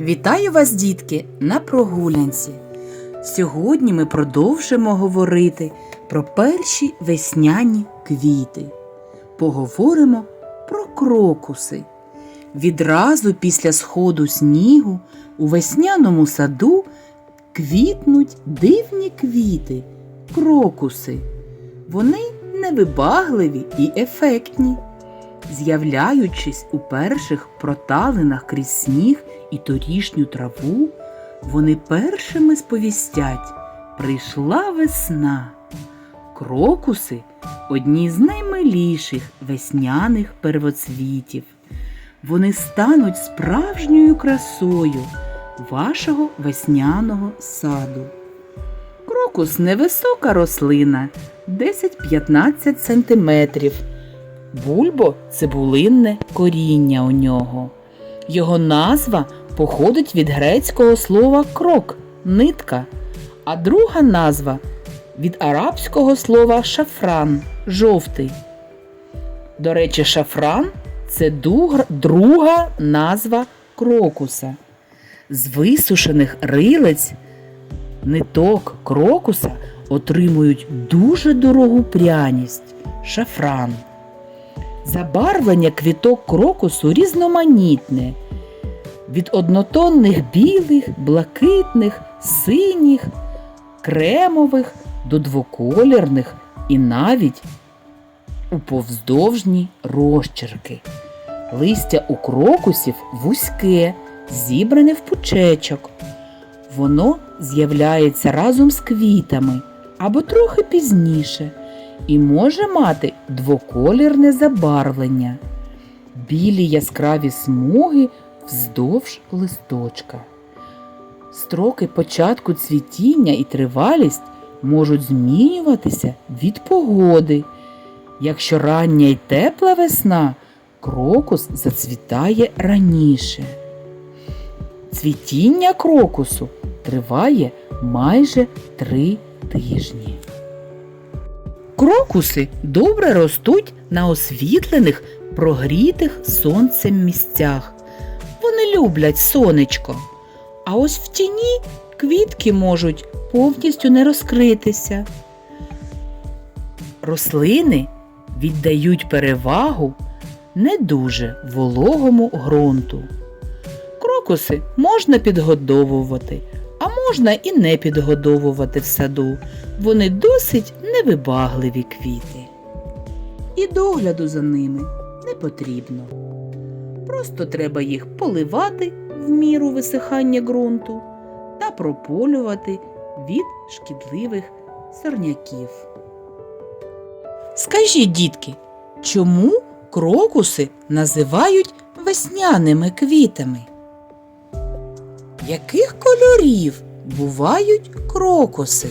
Вітаю вас, дітки, на прогулянці. Сьогодні ми продовжимо говорити про перші весняні квіти. Поговоримо про крокуси. Відразу після сходу снігу у весняному саду квітнуть дивні квіти крокуси. Вони невибагливі і ефектні. З'являючись у перших проталинах крізь сніг і торішню траву, вони першими сповістять прийшла весна. Крокуси одні з наймиліших весняних первоцвітів. Вони стануть справжньою красою вашого весняного саду. Крокус невисока рослина 10-15 сантиметрів. Бульбо цибулинне коріння у нього. Його назва походить від грецького слова крок нитка, а друга назва від арабського слова шафран жовтий. До речі, шафран це друга назва крокуса. З висушених рилиць ниток крокуса отримують дуже дорогу пряність шафран. Забарвлення квіток крокусу різноманітне. Від однотонних білих, блакитних, синіх, кремових до двоколірних і навіть у повздовжні розчерки. Листя у крокусів вузьке, зібране в пучечок. Воно з'являється разом з квітами або трохи пізніше і може мати двоколірне забарвлення, білі яскраві смуги вздовж листочка. Строки початку цвітіння і тривалість можуть змінюватися від погоди. Якщо рання й тепла весна, крокус зацвітає раніше. Цвітіння крокусу триває майже три тижні. Крокуси добре ростуть на освітлених, прогрітих сонцем місцях. Вони люблять сонечко. А ось в тіні квітки можуть повністю не розкритися. Рослини віддають перевагу не дуже вологому ґрунту. Крокуси можна підгодовувати, а можна і не підгодовувати в саду. Вони досить невибагливі квіти. І догляду за ними не потрібно. Просто треба їх поливати в міру висихання ґрунту та прополювати від шкідливих сорняків. Скажіть, дітки, чому крокуси називають весняними квітами? Яких кольорів бувають крокуси?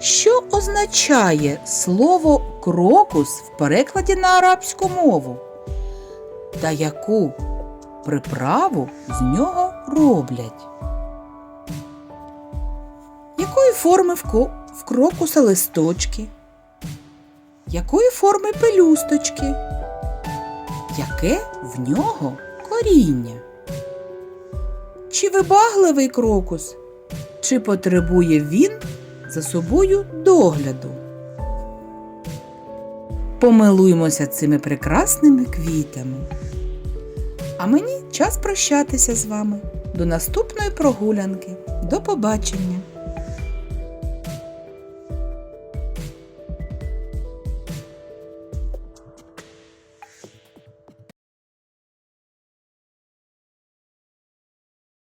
Що означає слово крокус в перекладі на арабську мову? Та яку приправу з нього роблять? Якої форми в, крокуса листочки? Якої форми пелюсточки? Яке в нього коріння? Чи вибагливий крокус? Чи потребує він за собою догляду? Помилуємося цими прекрасними квітами. А мені час прощатися з вами. До наступної прогулянки. До побачення!